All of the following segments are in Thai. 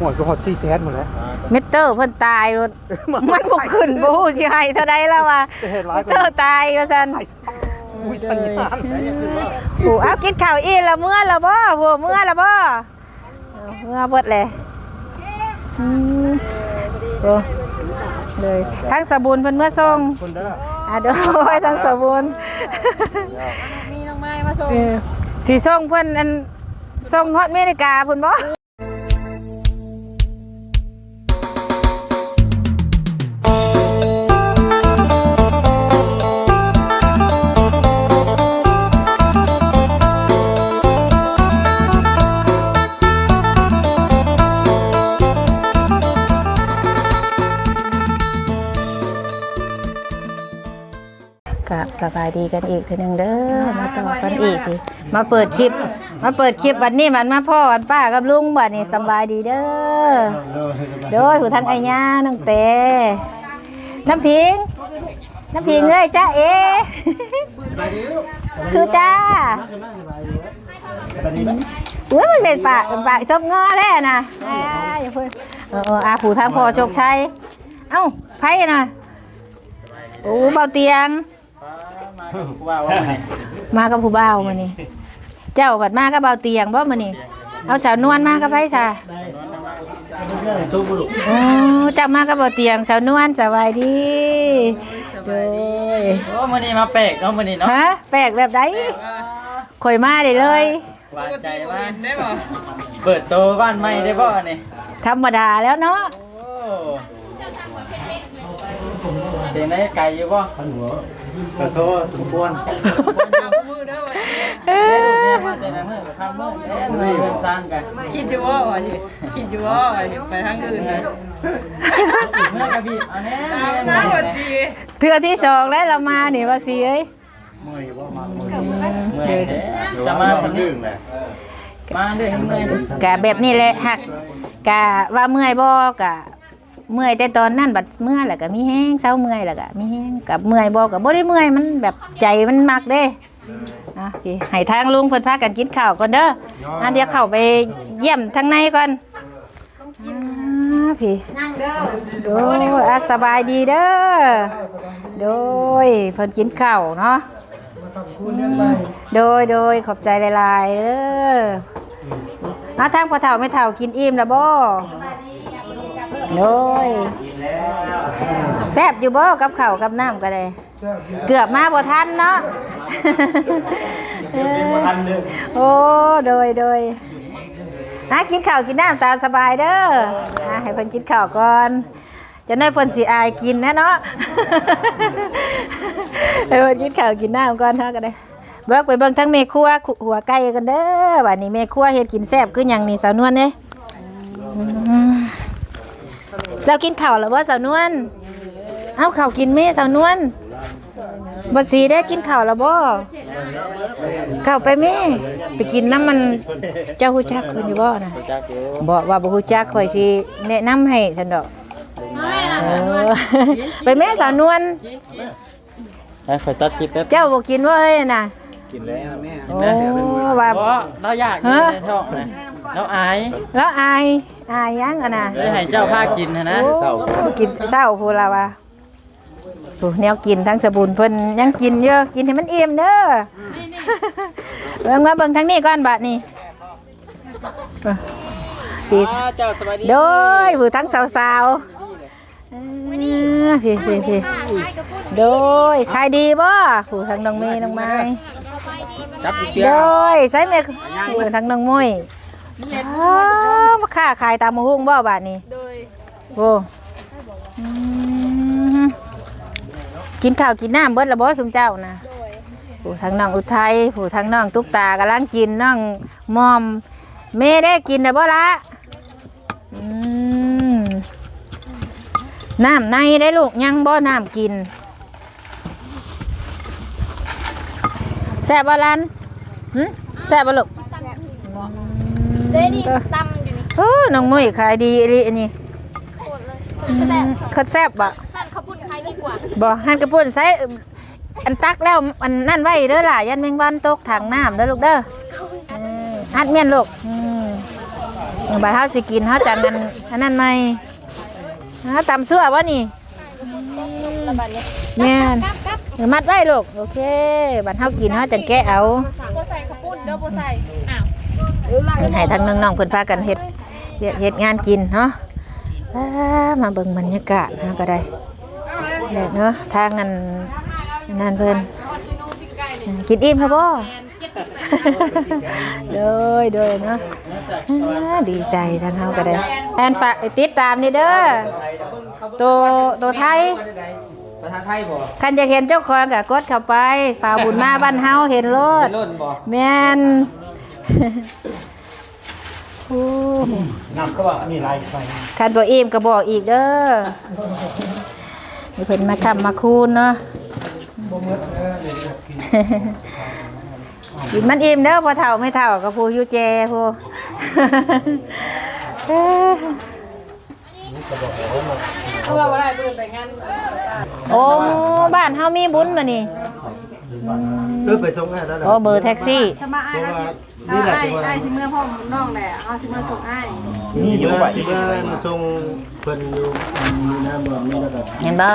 หัวก็ฮอตซี่แซดหมดแล้วมิเตอร์เพิ่นตายรถมันบ่ขึ้นบ่ฮู้สิให้เท่าใดแล้วว่าแต่เห็นร้ายมิเตอร์ตายว่าซั่นอุ้ยสัญญาณโอ้เอากินข้าวอีละเมื่อละบ่โหเมื่อละบ่เอาเมื่อเบิดเลยอืมโอ้เลยทั้งสบูนเพิ่นเมื่อส่งคนเด้ออะเด้อทั้งสบูนมีน้องไม้มาส่งเออสีส่งเพิ่นอันส่งฮอตอเมริกาเพิ่นบ่ สบายดีกันอีกทีหนึ่งเด้อมาต่อกันอีกดิมาเปิดคลิป มาเปิดคลิปวันนี้มันมาพ่อวันป้ากับลุงบัดนี้สบายดีเด้อเด้อผู้ทั้งไอ้ย่าน้องเตน้ำพิง น้ำพิงเอ้ยจ้าเอคือจ้าอุ้ยมึงเด่นปากปากชกเงอแท้น่ะอ้ายอย่าเพิ่งเออเอออาผู้ทางพ่อโชคชัยเอ้าไพ่น่ะโอ้เบาเตียง ว่าว่าไงมากับผู้บ่าวมานี่เจ้าบัดมากับเบาเตียงบ่มานี่เอาสาวนวลมากับไผซะโอ้เจ้ามากับเบาเตียงสาวนวลสบายดีโดยโอ้มื้อนี้มาแปลกเนาะมื้อนี้เนาะฮะแปลกแบบใดข่อยมาได้เลยหวานใจมากได้บ่เปิดโตบ้านใหม่ได้บ่นี่ธรรมดาแล้วเนาะโอ้เดี๋ยวได้ไกลอยู่บ่ กระโซสมควรเอ้เดี๋ยวลูกเนี่ยยมาแต่ละมื้อก็ข้ามมื้อเด้มื้อเพิ่นซ่านกันคิดอยู่ว่าว่าสิคิดอยู่ว่าว่าสิไปทางอื่นนะมื้อกะบีบเอาแน่หน้าว่าสิเทือที่สองแล้วเรามานี่ว่าสิเอ้ยเมื่อยว่ามาเมื่อยเมื่อยจะมาสำนึกแหละมาด้อให้เมื่อยกะแบบนี้แหละหักกะว่าเมื่อยบ่กะ เมื่อยแต่ตอนนั้นบัดเมื่อยแล้วก็มีแห้งเช้าเมื่อยแล้วก็มีแห้งกับเมื่อยบ่ก็บ่ได้เมื่อยมันแบบใจมันมักเด้อะพี่ให้ทางลุงเพิ่นพากันกินข้าวก่อนเด้ออะเดี๋ยวเข้าไปเยี่ยมทางในก่อนอ่าพี่นั่งเด้อโดยอะสบายดีเด้อโดยเพิ่นกินข้าวเนาะโดยโดยขอบใจหลายๆเด้อเอาทางพ่อเฒ่าไม่เฒ่ากินอิ่มแล้วบ่ โดยแซ่บอยู่บ่กับข้าวกับน้ำก็ได้ เกือบมาบ่ทันเนาะเออโอ้โดยโดยนะกินข้าวกินน้ำตามสบายเด้อนะให้เพิ่นกินข้าวก่อนจะได้เพิ่นสิอายกินแน่เนาะไปเบิ่งกินข้าวกินน้ำก่อนเฮาก็ได้เบิกไปเบิ่งทั้งแม่ครัวหัวไก่กันเด้อบัดนี้แม่ครัวเฮ็ดกินแซ่บคือหยังนี่สาวนวลเด้อืม เจ้ากินข้าวแล้วบ่สาวนวลเอาข้าวกินแม่สาวนวลบ่สีได้กินข้าวแล้วบ่ข้าวไปแม่ไปกินน้ำมันเจ้าฮู้จักเพิ่นอยู่บ่น่ะจักอยู่บอกว่าบ่ฮู้จักข่อยสิแนะนำให้ซั่นดอกมาแม่น่ะเออไปแม่สาวนวลให้ข่อยตัดคลิปแป๊บเจ้าบ่กินว่าเฮ้ยน่ะกินแล้วแม่โอ้ว่าเพราะเราอยากอยู่ในท้องนะ เราอายแล้วอายอายยังอะน่ะเลยให้เจ้าพากินนะนะโอ้กินเศร้าพูดละว่าโอ้แนวกินทั้งสบูนเพิ่นยังกินเยอะกินให้มันอิ่มเด้อเบิ่งมาเบิ่งทางนี้ก่อนบัดนี้เออปิดเจ้าสวัสดีโดยผู้ทั้งสาวๆเออพี่พี่พี่ให้กับปุ้นโดยขายดีบ่ผู้ทั้งน้องเมย์น้องไม้จับเปียโดยใส่แม่ผู้ทั้งน้องมุ้ย อ้าวมาค้าขายตามมะฮุ่งบ่บาดนี้โดยโอ้อืมกินข้าวกินน้ำเบิดละบ่สุมเจ้านะโดยผู้ทางน้องอุทัยผู้ทางน้องตุ๊กตากำลังกินน้องมอมเมได้กินนะบ่ละอืมน้ำในได้ลูกยังบ่น้ำกินแซ่บบ่ลันหึแซ่บบ่ลูก เด้นี่ตำอยู่นี่โอ้น้องมุ้ยขายดีอีหลีอันนี้โคตรเลยแซ่บคัดแซ่บบ่นั่นข้าวปุ้นใครดีกว่าบ่หันกระปุ่นใส่อันตักแล้วอันนั่นไว้เด้อล่ะยันแมงวันตกถังน้ำเด้อลูกเด้อเออหัดเมียนลูกอืมบาเฮาสิกินเฮาจังนั้นอันนั้นไหมฮะตำซั่ววะนี่ระบาดนี้แม่นกลับกลับเดี๋ยวมัดไว้ลูก โอเค บัดเฮากินเฮาจังแกะเอาโบใส่ข้าวปุ้นเด้อโบใส่อ้าว เพิ่นให้ทั้งน้องๆเพิ่นพากันเฮ็ดเฮ็ดเฮ็ดงานกินเนาะอ่ามาเบิ่งบรรยากาศนะก็ได้แดดเนาะทางอันนั่นเพิ่นกินอิ่มครับบ่โดยโดยเนาะอ่าดีใจทางเฮาก็ได้แอนฝากติดตามนี่เด้อตัวตัวไทยภาษาไทยบ่คันจะเห็นเจ้าของก็กดเข้าไป สาวบุญมาบ้านเฮาเห็นโลดล้นบ่แม่น โอ้น้ำก็ว่ามีลายไฟคันบ่อิ่มก็บอกอีกเด้อนี่เพิ่นมาคำมาคูณเนาะกินมันอิ่มเด้อพอเฒ่าไม่เฒ่ากับผู้อยู่แจผู้เอ้อเพราะว่าบ่ได้เพิ่นแต่งงานโอ้บ้านเฮามีบุญมานี่เออไปส่งให้แล้วโอ้เบอร์แท็กซี่ ถ้ามาอ้ายเฮาสิ นี่แหละอ้ายที่ว่าอ้ายสิเมื่อพ่อน้องแหละเฮาสิเมื่อส่งอ้ายนี่อยู่บ้านที่บ้านส่งเพิ่นอยู่มีน้ำบ่มีแล้วก็เห็นบ่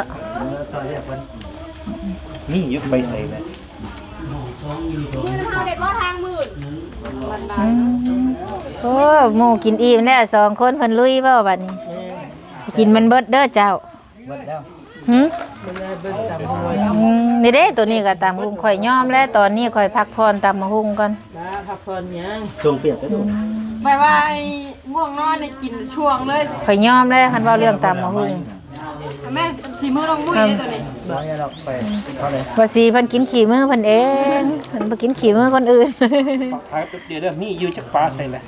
ซอยเรียกเพิ่นนี่ยุคไปใส่เลยมื้อเฮาเด็ดบ่ทางมืดมันได้อืมโอ้หมู่กินอิ่มแล้วสองคนเพิ่นลุยบ่บัดนี้ กินมันเบิดเด้อเจ้า เบิดแล้ว หึมันได้เบิ่งตามหวยอืมนี่เด้ตัวนี้ก็ตามหุงข่อยยอมแล้วตอนนี้ข่อยพักผ่อนตามมาหุงก่อนมาพักผ่อนยังส่งเปียกไปดูไปว่าไอ้ง่วงนอนเนี่ยกินช่วงเลยข่อยยอมแล้วคันเว้าเรื่องตามมาหุงแม่สีมือลงมุ้ยเลยตัวนี้บ่ให้เราไปเท่าไหร่ว่าสิเพิ่นกินขี้มือเพิ่นเองเพิ่นบ่กินขี้มือคนอื่นท้ายเดี๋ยวเดี๋ยวนี่อยู่จากปลาใส่เลย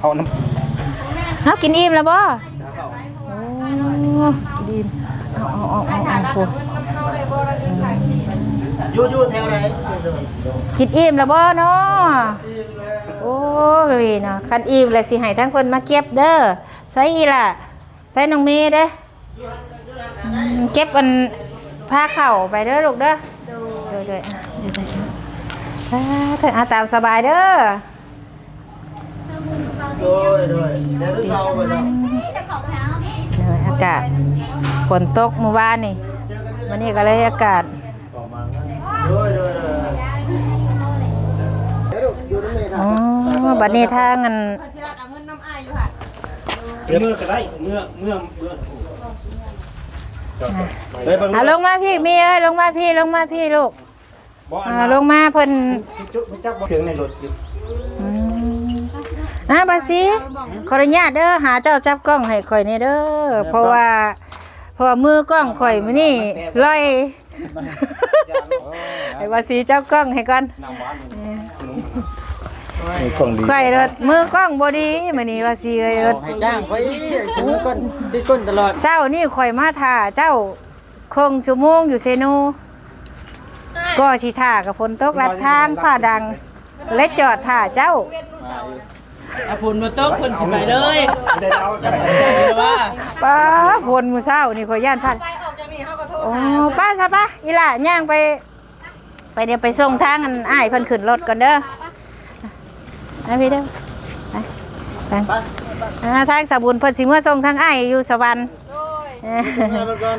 เอาน้ำเฮากินอิ่มแล้วบ่โอ้กินอิ่ม เอาเอาเอาเอาเอาโหอยู่อยู่แถวไหนกินอิ่มแล้วบ่เนาะโอ้ยเนาะคันอิ่มแล้วสิให้ทั้งเพิ่นมาเก็บเด้อใส่อีล่ะใส่น้องเมย์เด้อเก็บอันผ้าเข่าไปเด้อลูกเด้อเด้อเด้ออะเดี๋ยวใส่ถุงอ่าเถอเอาตามสบายเด้อโดยโดยเดี๋ยวเราไปแล้วเดี๋ยวอากาศ ฝนตกเมื่อวานนี่วันนี้ก็เลยอากาศโอ้บอบัดนี้ทางอันที่รักเอาเงินน้ำอ้ายอยู่ค่ะเมื่อก็ได้เมื่อเมื่อเมื่อไปเบังอะลงมาพี่มีเอ้ยลงมาพี่ลงมาพี่ลูกบ่อัอ่าลงมาเพิ่นจุ๊บไม่จับเครื่องในรถอยู่อืมอะบาสีขออนุญาตเด้อหาเจ้าจับกล้องให้ข่อยนี่เด้อเพราะว่า เพราะว่ามือกล้องข่อยมื้อนี้ลอยไอ้บาสีจับกล้องให้ก่อนกล่องดีข่อยรถมือกล้องบ่ดีมื้อนี้บาสีเอ้ยรถให้จ้างไว้สิมือก้นติดก้นตลอดเช้านี่ข่อยมาท่าเจ้าคงชั่วโมงอยู่เซโนก็สิท่ากับฝนตกลัดทางฟ้าดังและจอดท่าเจ้า อาพุ่นบ่ตกเพิ่นสิไปเลยได้เอาได้ว่าป้าพลมือเช้านี่ขอยย่านพันไปออกจากนี่เขาก็โทษโอ้ป้าซะป้าอีหล่ะย่างไป ไปเดี๋ยวไปส่งทางอันอ้ายเพิ่นขึ้นรถก่อนเด้อนะพี่เด้อไปไปอ่าทางสาบุญเพิ่นสิเมื่อส่งทางอ้ายอยู่สวรรค์โดยเอ้ย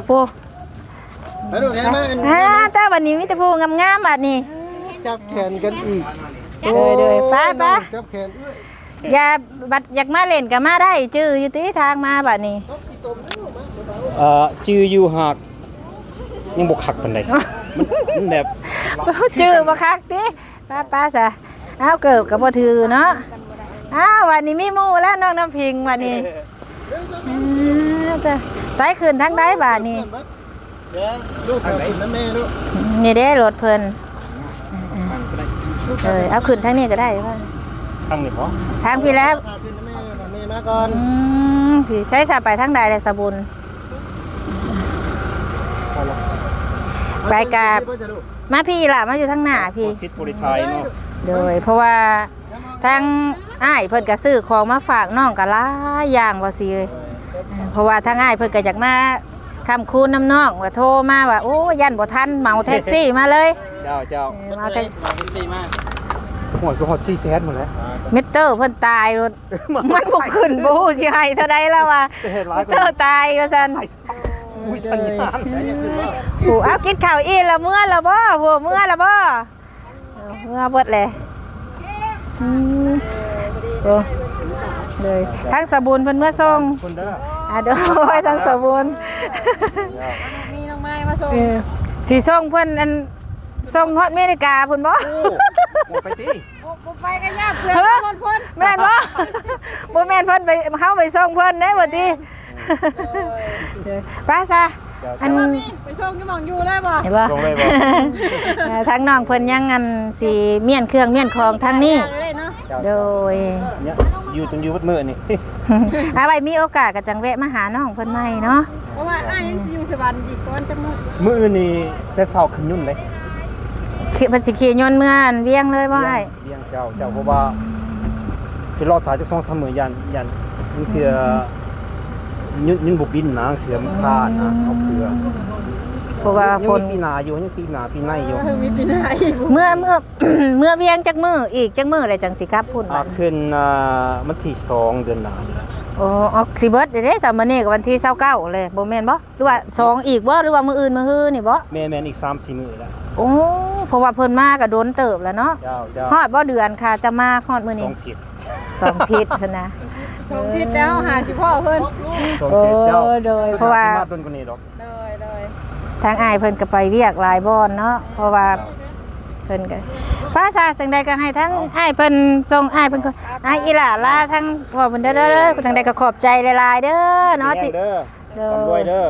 โอ้ไปดูแขนมาอ่าแต่วันนี้มีแต่ผู้งามๆบัดนี้จับแขนกันอีกเด้อเด้อป้าป้าจับแขนอย่าบัดอยากมาเล่นก็มาได้จื้ออยู่ติทางมาบัดนี้ เอ่อจืออยู่หักยังบกหักปานใดมันมันแบบจื้อบ่คักติป้าป้าซะเอาเกิบก็บ่ถือเนาะอ้าววันนี้มีหมู่แล้วน้องน้ำพิงวันนี้อ่าจ้ะสายคืนทางใดบาดนี้ เดี๋ยวลูกขับขึ้นนะแม่ลูกนี่เด้รถเพิ่นเออเอาขึ้นทางนี้ก็ได้ ว่าตั้งนี่พอทางพี่แล้วขับขึ้นนะแม่นะแม่มาก่อนอืมสิใช้สาไปทางใดเลยสะบุญไปกับไปจะลูกมาพี่ล่ะมาอยู่ทางหน้าพี่ ซิดบริไทยเนาะโดย เพราะว่าทางอ้ายเพิ่นก็ซื้อของมาฝากน้องก็หลายอย่างว่าสิเอ้ยเพราะว่าทางอ้ายเพิ่นก็อยากมาคำคูณน้ำน้องว่าโทรมาว่าโอ้ยันบ่ทันเหมาแท็กซี่มาเลย เจ้าเจ้า เออมาแท็ก มาแท็กซี่มา หัวก็ฮอตซี่แซดหมดแล้วมิเตอร์เพิ่นตายรถมันบ่ขึ้นบ่ฮู้สิให้เท่าใดแล้วว่าแต่เฮ็ดร้ายมิกว่าเตอร์ตายว่าซั่นอุ้ยสัญญาณโอ้เอากินข้าวอีละเมื่อละบ่หัวเมื่อละบ่เอาเมื่อเบิดเลยอืมโอ้เลยทั้งสบูนเพิ่นเมื่อส่งคนเด้ออะโดยทั้งสบูนมีน้องไม้มาส่งเออสิส่งเพิ่นอัน ส่งฮอดอเมริกาเพิ่นบ่หมดไปติบ่ไปกันยากเพื่อนรถเพิ่นแม่นบ่บ่แม่นเพิ่นไปเฮาไปส่งเพิ่นได้บ่ติไปซะอันไปส่งที่หมองอยู่ได้บ่เห็นบ่ลงเลยบ่เอ่อทั้งน้องเพิ่นยังอันสิเมียนเครื่องเมียนของทางนี้ได้เนาะโดยเนี่ยอยู่ตรงอยู่วัดมือนี่อาไว้มีโอกาสก็จังแวะมาหาน้องเพิ่นใหม่เนาะเพราะว่าอ้ายยังสิอยู่สวรรค์อีกก่อนจังมื้อมืออื่นนี่แต่เช้าขึ้นยุ่นเลย ขี่เพิ่นสิขี่ยนต์เมื่ออันเวียงเลยบ่อ้ายเลี้ยงเจ้าเจ้าเพราะว่าจะรอถ่ายจะสองสามมื้อยันยันมันเถื่อยุ่นยุ่นบ่บินนะเถื่อมันคาดนะเอาเผื่อเพราะว่าฝนยังมีปีหน้าอยู่ยังปีหน้าปีในอยู่เพิ่งมีปีหน้าอีกเมื่อเมื่อ เมื่อเวียงจักมืออีกจักมือเลยจังสิกลับพุ่นอ่าบัดขึ้นอ่าวันที่สองเดือนหน้าโอ้ออกสิเบิดเด้สามมื้อนี้ก็วันที่29เลยบ่แม่นบ่หรือว่าสองอีกบ่หรือว่ามื้ออื่นมื้อฮื้อนี่บ่แม่แม่นอีก3-4มื้อแล้ว โอ้เพราะว่าเพิ่นมาก็โดนเติบแล้วเนาะเจ้าเจ้าฮอดบ่เดือนค่ะ จะมาฮอดมื้อสนี้องทิศสองทิศเพิ่นนะ ชงทิศแล้วหาสิพ่อเพิ่นสองทิศเจ้าโอ้โดยเพราะว่า สมถมต้นกว่านี้ดอกเลยเลยทางอายเพิ่นก็ไปเวียกหลายบ่อนเนาะเพราะว่าเพิ่นก็ภาษาจังใดก็ให้ทั้งอายเพิ่นส่งอายเพิ่นก็อายอีหล่าลาทั้งพ่อเพิ่นเด้อเด้อจังใดก็ขอบใจหลายๆเด้อเนาะที่ เด้อเด้อ ทำรวยเด้อ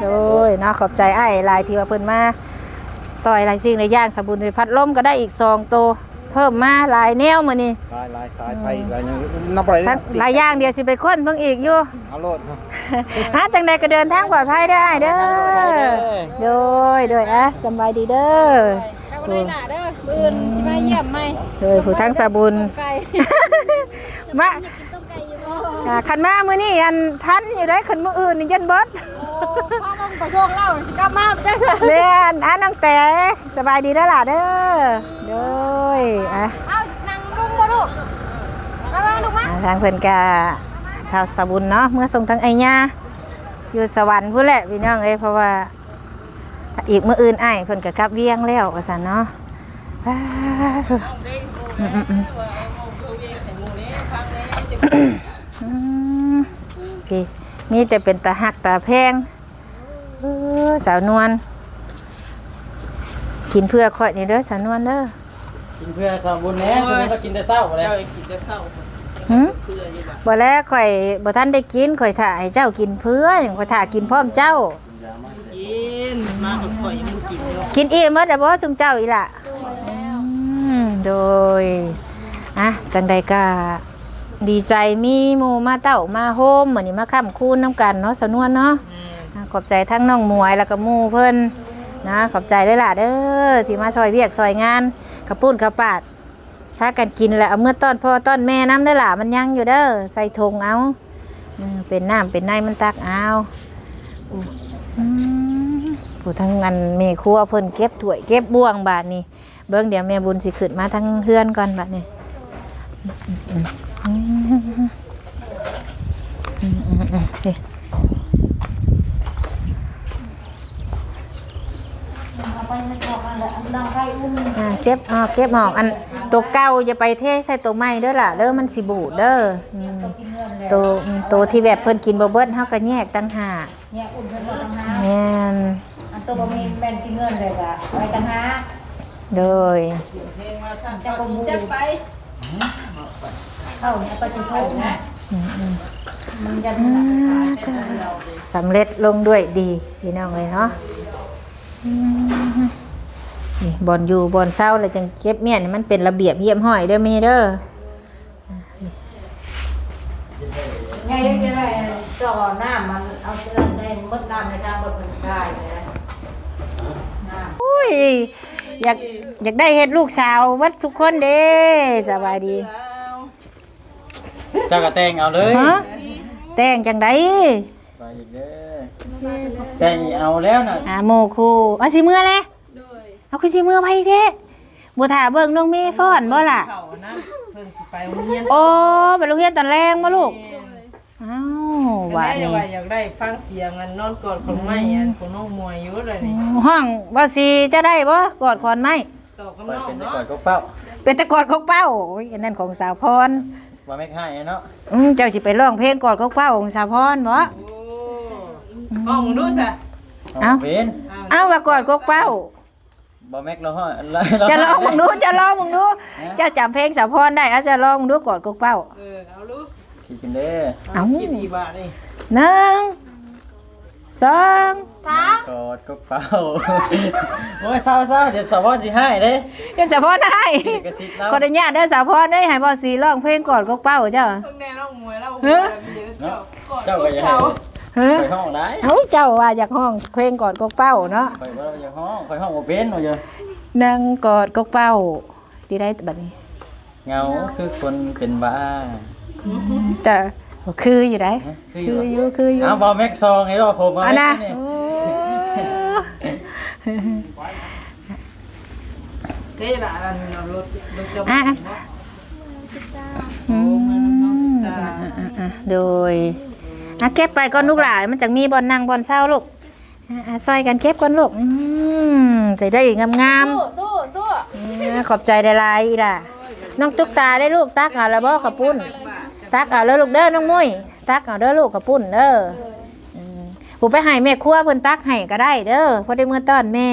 โดยเนาะขอบใจอ้ายหลายที่ว่าเพิ่นมา ซอยหลายสิ่งหลายอย่างสบู่พัดลมก็ได้อีก2ตัวเพิ่มมาหลายแนวมื้อนี้ลายลายสายไฟลายหยังนับอะไรทั้งหลายอย่างเดียวสิไปค้นเพิ่งอีกอยู่ เอาโลดเนาะหาจังใดก็เดินทางปลอดภัยได้เด้อโดยโดยอะสำบายดีเด้อเอาบ่ได้ล่ะเด้อมื้ออื่นสิมาเยี่ยมใหม่โดยผู้ทั้งสบุญไก่มา อ่าคันมามื้อนี้อันทันอยู่ได้คันมื้ออื่นนี่ยันเบิดโอ้พ่อมึงไปส่งแล้วสิกลับมาจังซั่นแม่นอะน้องแต่สบายดีเด้อล่ะเด้อโดยอะเอานั่งลุงบ่ลูกมาบ้างลูกมาอ่าทางเพิ่นกะชาวสบุญเนาะเมื่อส่งทางไอ้ย่าอยู่สวรรค์พุ่นแหละพี่น้องเอ้ยเพราะว่าอีกมื้ออื่นอ้ายเพิ่นก็กลับเวียงแล้วว่าซั่นเนาะอ่าอืมอืมอืมอืม พี่ มีแต่เป็นตาหักตาแพงเออสาวนวลกินเพื่อข่อยนี่เด้อสาวนวลเด้อกินเพื่อสมบุญแหน่สมมุติว่ากินแต่เช้าบ่แล้วเจ้ากินแต่เช้าหึเพื่ออยู่บ่บ่แล้วข่อยบ่ทันได้กินข่อยถ่าให้เจ้ากินเพื่อนข่อยถ่ากินพร้อมเจ้ากินมากับข่อยยังบ่กินอยู่กินอิ่มหมดแล้วบ่จุงเจ้าอีล่ะอืมโดยอะจังใดก็ ดีใจมีหมู่มาเต้ามาโฮมมื้อนี้มาค้ำคูนน้ำกันเนาะสนวนเนาะอะขอบใจทั้งน้องหมวยแล้วก็หมู่เพิ่นนะขอบใจเลยล่ะเด้อที่มาซอยเวียกซอยงานกระปุ้นกระปาดถ้ากันกินแล้วเอาเมื่อต้อนพ่อต้อนแม่น้ำได้อล่ะมันยังอยู่เด้อใส่ถุงเอาเออเป็นน้ำเป็นในมันตักเอาอู้อืมผู้ทั้งอันเมครัวเพิ่นเก็บถ้วยเก็บบ่วงบาทนี่เบิ่งเดี๋ยวแม่บุญสิขึ้นมาทั้งเฮือนก่อนบาทนี่ อืมอืมอืมอืมอืมอืมอืมนี่อ่าเก็บอ่าเก็บหอกอันตัวเก่าอย่าไปเทใส่ตัวใหม่เด้อล่ะเด้อมันสิบูดเด้ออืมตัวอืมตัวที่แบบเพิ่นกินบ่เบิดเฮาก็แยกต่างหากเนี่ยอุ่นเพิ่นว่าต่างหากแม่นอันตัวบ่มีแม่นกินเงินเลยก็ไว้ต่างหากโดยจะบ่มูจะไป เข้าเนี่ยไปสิโทษนะอืมอืมมันจะมันหนักขายสำเร็จลงด้วยดีพี่น้องเลยเนาะอืมนี่บอลอยู่บอลเศร้าเลยจังเก็บเมียนให้มันเป็นระเบียบเยี่ยมห้อยเด้อมีเด้อไงจะได้จ่อน้ำมันเอาเสื้อในมดน้ำในทางบดมันได้เลยนะน้ำอุ้ยอยากอยากได้เฮ็ดลูกสาววัดทุกคนเด้สบายดี เจ้าก็แต่งเอาเลย ฮะแต่งจังไดไปอีกเด้อแต่งเอาแล้วน่ะอาโมคูเอาสิเมื่อเลยเอาคือสิเมื่อไปเด้บ่ถ่าเบิ่งน้องเมย์ฟ้อนบ่ล่ะ เขานะเพิ่นสิไปโรงเรียนโอ้ไปโรงเรียนตอนแรงบ่ลูกอ้าวว่าว่านี่นี่ว่าอยากได้ฟังเสียงอันนอนกอดของไม้อันของน้องมวยอยู่เลยนี่ห้องบ่สีจะได้บ่กอดคอนไหม ตอกกับไปน้องเป็นแต่เนาะก่อนก็เป้าเป็นแต่กอดของเป้าโอ้ยอันนั้นของสาวพร ว่าไม่ให้เนาะอืมเจ้าสิไปร้องเพลงกอดของเป้าของสาวพรบ่ โอ้ห้องมึงดูซะเอ้า เป็นเอ้าว่ากอดของเป้าบ่แม็กเราห้อยจะลองมึงดูจะลองมึงดูเจ้าจำเพลงสาวพรได้เอาจะลองมึงดูกอดของเป้าเออเอาลูกคิดกันเด้อเอ้าคิดอีบาทนี่ หนึ่ง สองกอดก็เป้าโอ้ยเศร้าๆเดี๋ยวสาวพ่อสิให้เด้เดี๋ยวสาวพรได้กระซิบเราขออนุญาตเด้อสาวพรได้ให้บ่สีร้องเพลงกอดของเป้าเจ้าเพิ่งแน่น้องมวยแล้วเฮ้ยเนาะเจ้าก็อย่าให้เฮ้ยไปห้องได้เอ้าเจ้าว่าอยากห้องเพลงกอดของเป้าเนาะไปบ่ได้อย่าห้องไปห้องบ่เป็นว่าจะนั่งกอดของเป้าดีได้บัดนี้เหงาคือคนเป็นบ้าจะ คืออยู่ได้ฮะคืออยู่คืออยู่เอาบ่แม็กซองให้รอผมมาเอานะให้โอ้เด้ล่ะอันเอารถรถจะอะอืมจ้าอะอะโดยอะเก็บไปก่อนลูกหลานมันจะมีบอลนั่งบอลเศร้าลูกอะอะซอยกันเก็บก่อนลูกอืมจะได้งามๆสู้สู้อ่าขอบใจหลายๆอีล่ะน้องตุ๊กตาได้ลูกตักเอาแล้วบ่ขับปุ้น ตักเอาแล้วลูกเด้อน้องมุ้ยตักเอาเด้อลูกขับปุ้นเด้ออืมผู้ไปให้แม่ครัวเพิ่นตักให้ก็ได้เด้อพอได้เมื่อตอนแม่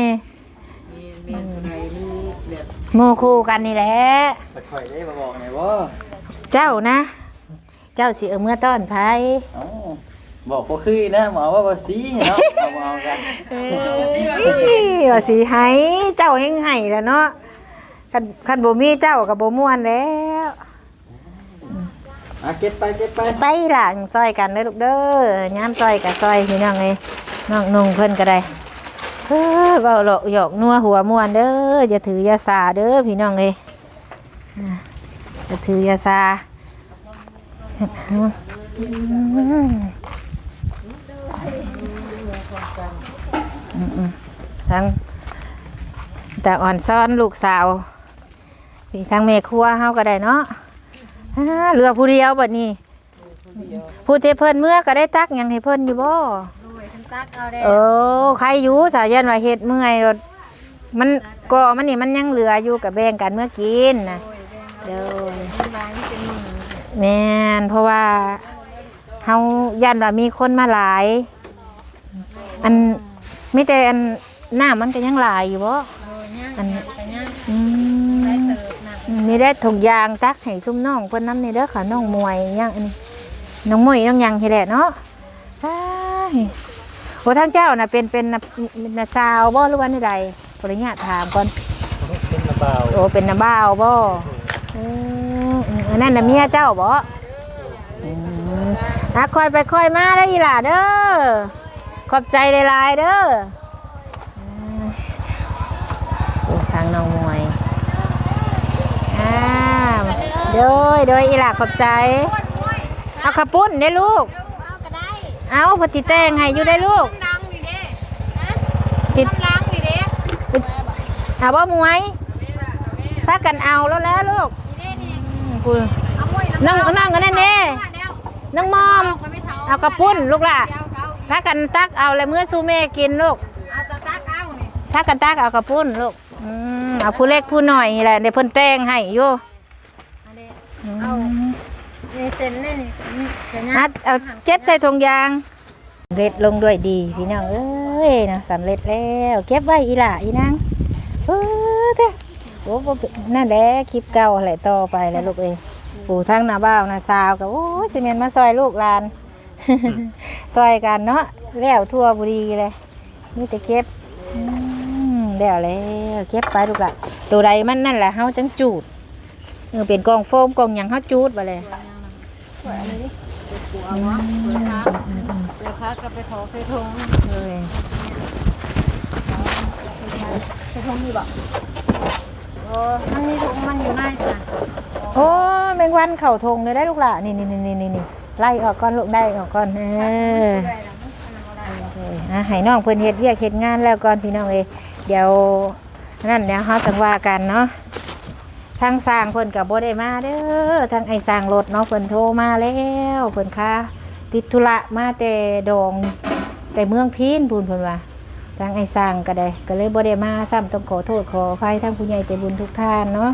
มีมีอะไรมันแบบโมคู่กันนี่แหละไปข่อยได้มาบอกหน่อยว่าเจ้านะ เจ้าสิเอาเมื่อตอนไผเอ้าบอกบ่คือนะหมอว่าบ่สีเนาะเอามาเอากันเอ้ยว่าสิให้เจ้าเฮงให้แล้วเนาะคันคันบ่มีเจ้าก็บ่ม่วนแล้ว อะเก็บไปเก็บไปไปหลังซอยกันเด้อลูกเด้อยามซอยกับซอยพี่น้องเอ้ยน้องนุ่งเพิ่นก็ได้เออเว้าหลอกหยอกนัวหัวม่วนเด้ออย่าถืออย่าสาเด้อพี่น้องเอ้ยอย่าถืออย่าสาอืมทั้งแต่อ่อนซ้อนลูกสาวพี่ทั้งแม่ครัวเฮาก็ได้เนาะ อ่าเหลือผู้เดียวบัดนี้ผู้ที่เพิ่นเมื่อก็ได้ตักหยังให้เพิ่นอยู่บ่ด้วยฉันตักเอาได้เออใครอยู่สายันว่าเฮ็ดเมื่อยรถมันก่อมันนี่มันยังเหลืออยู่กับแบ่งกันเมื่อกินนะเด้อร้านเป็นหนึ่งแม่นเพราะว่าเฮายันว่ามีคนมาหลาย อันไม่แต่อันหน้ามันก็ยังหลายอยู่บ่ โอ้ยย่าง อัน ไปย่าง อื ได้ ม เติบห นักมีได้ถุงยางตักให้ซุ่มน้องเพิ่นน้ำนี่เด้อค่ะน้องมวยยังอันนี้น้องมวยน้องยังทีแหละเนาะอ้ายโอ้ทางเจ้าน่ะเป็นเป็นน่ะเป็นน่ะสาวบ่หรือว่านี่ใดขออนุญาตถามก่อนเป็นระเบาโอ้เป็นน่ะบ่าวบ่อืมอันนั้นน่ะเมียเจ้าบ่อืมอะค่อยไปค่อยมาเด้ออีหล่าเด้อขอบใจหลายๆเด้ออืมโอ้ทางน้องมวย อ่า โดยโดยอีหลาขอบใจเอาขับปุ้นได้ลูก เอาก็ได้เอาพอจิแตงให้อยู่ได้ลูกดังอยู่เด้นะจิตดังอยู่เด้เอาบ่มวยถ้ากันเอาแล้วแล้วลูกนี่เด้นี่อืมพูดเอามวยนั่งนั่งกันแน่เน่นั่งมอมก็ไม่เท่าเอากระปุ้นลูกล่ะเอาเอาถ้ากันตักเอาแล้วเมื่อซูเม่กินลูกเอาตะตักเอานี่ถ้ากันตักเอากระปุ้นลูกอืมเอาผู้เล็กผู้หน่อยนี่แหละเดี๋ยวเพิ่นแต่งให้อยู่อันนี้เอา นี่เส้นนี่นี่จะงัดเอาเจ็บใส่ถุงยางเร็จลงด้วยดีพี่น้องเอ้ยนะสำเร็จแล้วเก็บไว้อีหล่ะอีนางเออเด้อโอ้บ่เป็นนั่นแหละคลิปเก่าอะไรต่อไปแล้วลูกเอ้ยปู่ทั้งนาบ้าวนาสาวกับโอ้ยสิเมียนมาซอยลูกหลานซอยกันเนาะแล้วทั่วบุรีเลยนี่แต่เก็บแล้วแล้วเก็บไปลูกละตัวใดมันนั่นแหละเฮาจังจูดเออเป็นกองโฟมกองหยังเฮาจูดไปเลย หัวเนาะเปิดค้าเปิดค้าก็ไปขอเคยทงเลยเคยทงมีบ่โอ้มันมีถุงมันอยู่ในค่ะโอ้แมงวันเข่าทงเลยได้ลูกละนี่นี่นี่นี่นี่นี่ไล่ออกก่อนลูกได้ออกก่อนเออได้แล้วมันเอาอะไรเอออะให้น้องเพิ่นเฮ็ดเวียกเฮ็ดงานแล้วก่อนพี่น้องเอ้ยเดี๋ยวนั่นเดี๋ยวเฮาจังว่ากันเนาะ ทางสร้างเพิ่นก็บ่ได้มาเด้อทางไอ้สร้างรถเนาะเพิ่นโทรมาแล้วเพิ่นค่ะติดธุระมาแต่ดองแต่เมืองพีนพูนเพิ่นว่าทางไอ้สร้างก็ได้ก็เลยบ่ได้มาซ้ำต้องขอโทษขออภัยทางผู้ใหญ่ใจบุญทุกท่านเนาะ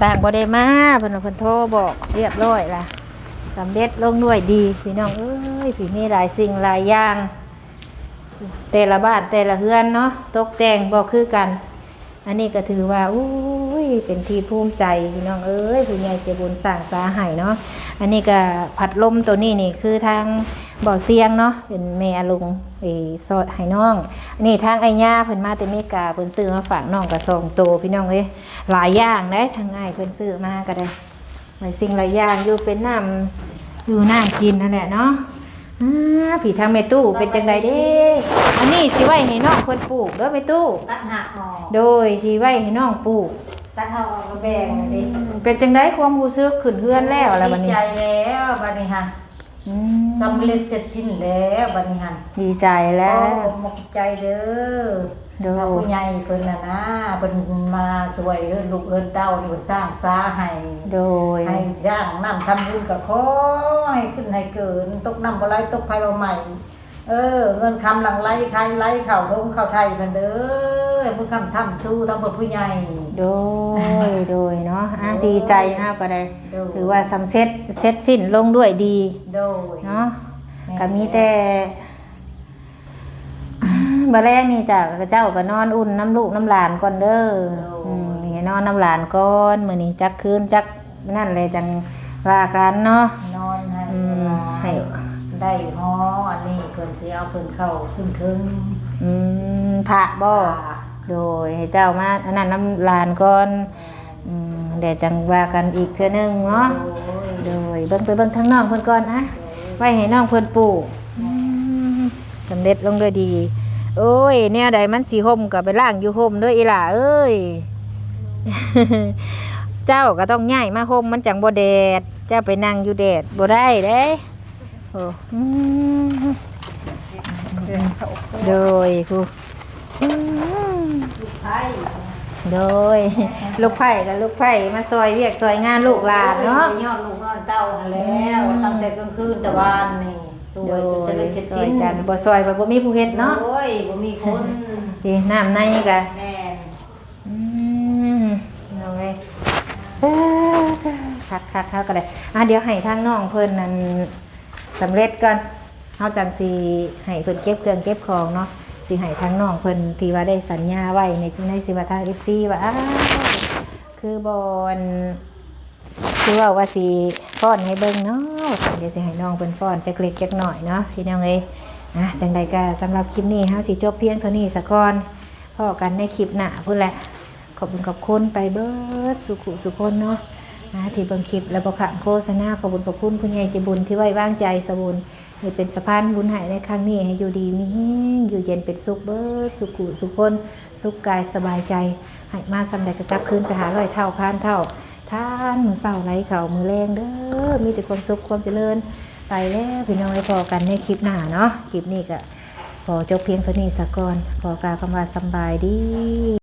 สร้างบ่ได้มาเพิ่นว่าเพิ่นโทรบอกเรียบร้อยล่ะสำเร็จลงด้วยดีพี่น้องเอ้ยพี่มีหลายสิ่งหลายอย่างแต่ละบ้านแต่ละเฮือนเนาะตกแต่งบ่คือกัน อันนี้ก็ถือว่าอุ้ ยเป็นที่ภูมิใจพี่น้องเอ้ยผู้ใหญ่ใจบุญสร้างสาใหายเนาะอันนี้ก็พัดลมตัวนี้นี่คือทางบ่อเสียงเนาะเป็นแม่ลุงไอ้ซอยให้น้องอันนี้ทางไอ้ย่าเพิ่นมาแต่เมกาเพิ่นซื้อมาฝากน้องก็สองโตวพี่น้องเอ้ยหลายอย่างได้ทางง่ายเพิ่นซื้อมาก็ได้หลายสิ่งหลายอย่างอยู่เป็นน้ำอยู่น้ำกินนั่นแหละเนาะอ่าผีทางเมตู้เป็นจังไดเด้อันนี้สิไว้ให้น้องเพิ่นปลูกเด้อเมตู้ตัดหักออกโดยสีไว้ให้น้องปลูก ตัดหักออกก็แบ่งเลยเป็นจังได้ความรู้สึกขึ้นเฮือนแล้วอะไรบัดดีนี้ใจแล้วบัดนี้หันอืมสำเร็จเสร็จสิ้นแล้วบัดนี้หันดีใจแล้ว โอ้มกใจเด้อโดยทางผู้ใหญ่เพิ่นน่ะนะเพิ่นมาช่วยเอิ้นลูกเอิ้นเต้านี่เพิ่นสร้างสาให้ โดย ให้จ้างน้ำทำบุญก็ขอให้ขึ้นให้เกินตกน้ำบ่ไหลตกไฟบ่ใหม่ เออ เงินคำหลังไหลใครไหลเข้าทงเข้าไทยเพิ่นเด้อผู้คำทำสู้ทั้งหมดผู้ใหญ่โดยโดยเนาะอะ ดีใจฮะก็ได้โดย ถือว่าสำเร็จเสร็จสิ้นลงด้วยดีโดยเนาะก็มีแต่อ่าบ่แรกนี่จ้ะเจ้าก็นอนอุ่นน้ำลูกน้ำหลานก่อนเด้ออืมให้นอนน้ำหลานก่อนมื้อนี้จักคืนจักนั่นเลยจังว่ากันเนาะ นอนให้อืมให้ ได้ฮ้ออันนี้เพิ่นสิเอาเพิ่นเข้าขึ้นถึงอืมพระบ่ โดยให้เจ้ามาอันนั้นน้ำลานก่อนอืม เดี๋ยวจังว่ากันอีกเทื่อนึงเนาะโดยเบิ่งไปเบิ่งทางน้องเพิ่นก่อนนะไว้ให้น้องเพิ่นปลูกสำเร็จลงด้วยดี โอ้ยแนวใดมันสีห่มก็ไปล่างอยู่ห่มด้วยอีหล่าเอ้ย เจ้าก็ต้องย้ายมาห่มมันจังบ่แดด เจ้าไปนั่งอยู่แดดบ่ได้เด้โอ้อืมโดยครูอืมไผ่ โดย ลูกไผ่กับลูกไผ่มาซอยเรียกซอยงานลูกหลานเนาะยอดลูกนอนเต้าหั้นแล้วตั้งแต่กลางคืนแต่วานนี่สวยจนจะเลยเจ็ดซอสิ้ยนกันบ่ซอยบ่บ่มีผู้เฮ็ดเนาะโอ้ยบ่มีคนพี่น้ำในกะแน่นอืมเอาไงเอ้อคักคักคักก็ได้อะเดี๋ยวให้ทางน้องเพิ่นนั่นสำเร็จก่อนเฮาจังสิให้เพิ่นเก็บเครื่องเก็บของเนาะ สิให้ทางน้องเพิ่นที่ว่าได้สัญญาไว้ในในสิว่าทาง FC ว่าอ้าวคือบอนคือว่าว่าสิฟ้อนให้เบิ่งเนาะเดี๋ยวสิให้น้องเพิ่นฟ้อนจักเล็กจักหน่อยเนาะพี่น้องเอ้ยนะจังใดก็สำหรับคลิปนี้เฮาสิจบเพียงเท่านี้ซะก่อนพอกันในคลิปหน้าพุ่นแหละ ขอบคุณขอบคุณไปเบิดสุขุสุคนเนาะนะที่เบิ่งคลิปแล้วก็ขามโฆษณาขอบคุณขอบคุณคุณยายใจบุญที่ไว้วางใจสบุญ นี่เป็นสะพานบุญหายในครั้งนี้ ให้อยู่ดีมีแห้งอยู่เย็นเป็นสุขเบิดสุขุสุขคนสุขกายสบายใจให้มาสำเร็จกระจับคืนไปหาร้อยเท่าพันเท่า ท่านมือเศร้าไรเขามือแรงเด้อมีแต่ความสุขความเจริญไปแล้วพี่น้องไว้พอกันในคลิปหน้าเนาะคลิปนี้ก็ขอจบเพียงเท่านี้สะก่อนขอกาคำว่าสบายดี